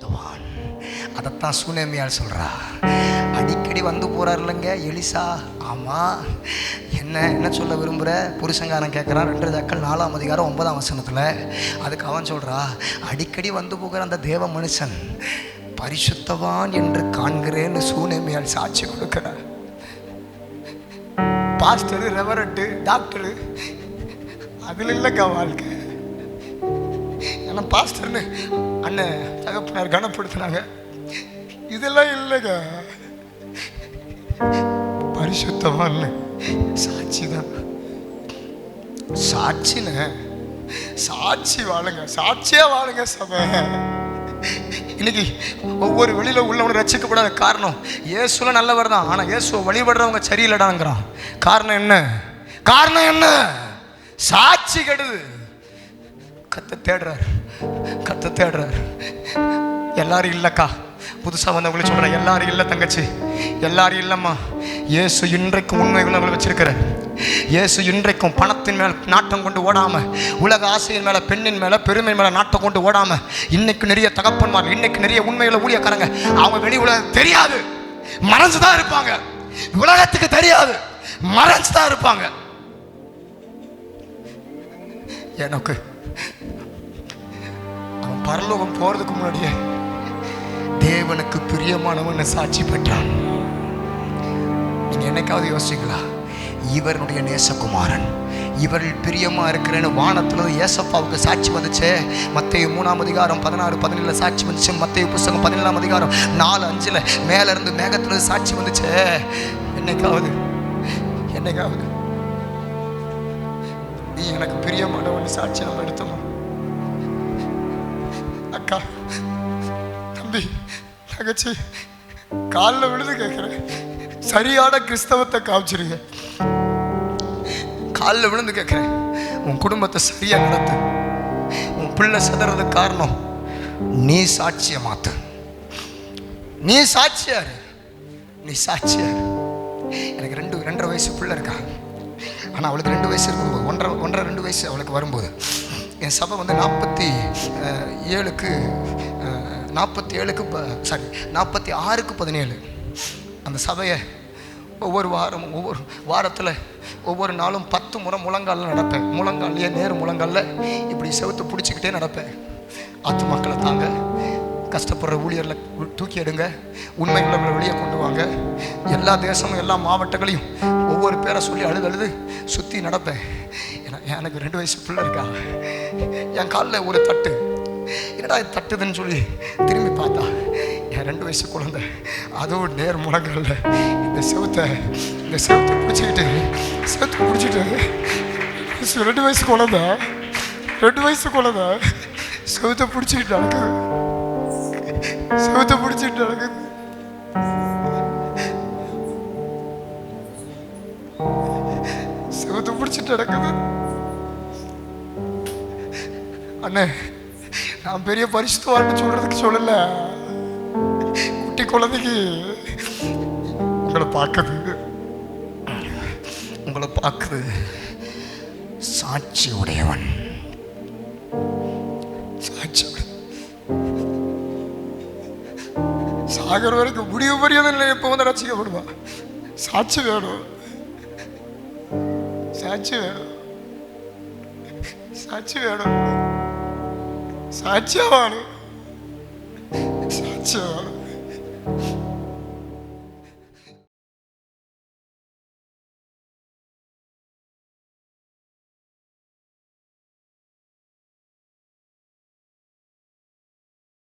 பரிசுத்தவான் அதைத்தான் சுனேமியால் சொல்கிறா அடிக்கடி வந்து போகிறார் இல்லைங்க எலிசா. ஆமாம் என்ன என்ன சொல்ல விரும்புகிற புருஷங்காரன் கேட்குறான் ரெண்டு தக்கள் நாலாம் அதிகாரம் ஒன்பதாம் வசனத்தில். அதுக்கு அவன் சொல்கிறா அடிக்கடி வந்து போகிற அந்த தேவ மனுஷன் பரிசுத்தவான் என்று காண்கிறேன்னு சூனேமியால் சாட்சி கொடுக்கிறார் பாஸ்டரு ரெவரட்டு டாக்டரு அதில் இல்லைக்கா வாழ்க்கை. ஏன்னா பாஸ்டர்னு அண்ணன் தகப்பனார் கனப்படுத்தினாங்க. இதெல்லாம் இல்லைங்க. பரிசுத்தவான் சாட்சி தான். சாட்சின்னு சாட்சி வாழுங்க. சாட்சியா வாழுங்க சபை. இன்னைக்கு ஒவ்வொரு வெளியில உள்ளவனை ரசிக்கப்படாத காரணம் இயேசுலாம் நல்லவர் தான். ஆனா இயேசுவை வழிபடுறவங்க சரியில்லடாங்கிறான். காரணம் என்ன? காரணம் என்ன? சாட்சி கெடுது. கத்த தேடுறார். கத்த தேடுறார். எல்லாரும் இல்லைக்கா. புதுசாக வந்தவங்களை சொல்கிறேன் எல்லாரும் இல்லை தங்கச்சி. எல்லாரும் இல்லைம்மா. இயேசு இன்றைக்கும் உண்மைகளை அவங்களை வச்சிருக்கிறார். இயேசு இன்றைக்கும் பணத்தின் மேல் நாட்டம் கொண்டு ஓடாம உலக ஆசையின் மேல பெண்ணின் மேல பெருமை மேல நாட்டம் கொண்டு ஓடாம இன்னைக்கு நிறைய தகப்பன்மார் இன்னைக்கு நிறைய உண்மைகளை ஊழியக்காரங்க அவங்க வெளி உலகம் தெரியாது. மறைஞ்சு தான் இருப்பாங்க. உலகத்துக்கு தெரியாது. மறைஞ்சு தான் இருப்பாங்க. எனக்கு பரலோகம் போறதுக்கு முன்னாடியே தேவனுக்கு பிரியமானவன் சாட்சி பெற்றான். நீங்க என்னைக்காவது யோசிங்களா இவருடைய நேசகுமாரன். இவர்கள் பிரியமா இருக்கிறேன்னு வானத்துல ஏசப்பாவுக்கு சாட்சி வந்துச்சே. மத்திய மூணாம் அதிகாரம் பதினாறு பதினேழு சாட்சி வந்துச்சு. மத்திய புஸ்தகம் பதினேழாம் அதிகாரம் நாலு அஞ்சுல மேல இருந்து மேகத்துல சாட்சி வந்துச்சே. என்னைக்காவது? என்னைக்காவது? நீ எனக்கு பிரியமானவன் சாட்சி நம்ம எடுத்தோம் அக்கா. தம்பி தங்கச்சி காலில் விழுந்து கேட்குறேன் சரியான கிறிஸ்தவத்தை காமிச்சிருங்க. காலில் விழுந்து கேட்குறேன் உன் குடும்பத்தை சரியா நடத்து. உன் பிள்ளை சதுறது காரணம் நீ சாட்சியை மாத்து. நீ சாட்சியாரு. நீ சாட்சியார். எனக்கு ரெண்டு ரெண்டரை வயசு பிள்ளை இருக்கா. ஆனால் அவளுக்கு ரெண்டு வயசு இருக்கும்போது ஒன்றரை ஒன்றரை ரெண்டு வயசு அவளுக்கு வரும்போது என் சபை வந்து நாற்பத்தி ஏழுக்கு நாற்பத்தி ஏழுக்கு சாரி நாற்பத்தி ஆறுக்கு பதினேழு. அந்த சபையை ஒவ்வொரு வாரமும் ஒவ்வொரு வாரத்தில் ஒவ்வொரு நாளும் பத்து முறை முழங்காலில் நடப்பேன். முழங்கால்லையே நேர் முழங்காலில் இப்படி செவத்து பிடிச்சிக்கிட்டே நடப்பேன். ஆத்து மக்களை தாங்க. கஷ்டப்படுற ஊழியரில் தூக்கி எடுங்க. உண்மைகளை அவங்களை வெளியே கொண்டு வாங்க. எல்லா தேசமும் எல்லா மாவட்டங்களையும் ஒவ்வொரு பேரை சொல்லி அழுது அழுது சுற்றி நடப்பேன். எனக்கு ரெண்டு வயசு பிள்ளை இருக்கா. என் காலில் ஒரு தட்டு. என்னடா இது தட்டுதுன்னு சொல்லி திரும்பி பார்த்தா என் ரெண்டு வயசு குழந்தை. அதுவும் நேர் முழங்கல்ல. இந்த செவத்தை இந்த செவத்தை பிடிச்சிக்கிட்டு செவுத்தை பிடிச்சிட்டு ரெண்டு வயசு குழந்தை. ரெண்டு வயசு குழந்தை. செவத்தை பிடிச்சிக்கிட்டு நடக்குது. செவத்தை பிடிச்சிட்டு நடக்குது. நடக்குது? அண்ணே நான் பெரிய பரிசுத்தவான்னு சொல்றதுக்கு சொல்லல. குட்டி குழந்தைக்கு உங்களை பார்க்குது. உங்களை பார்க்குது. சாட்சி உடையவன். சாட்சி சாகர் வரைக்கும் முடிவு பெரியதில்லை எப்போ வந்து ரசிக்கப்படுவா சாட்சி வேணும். சாட்சி வேணும் சாட்சி வேணும் சாட்சியா வேணும் சாட்சியா வேணும்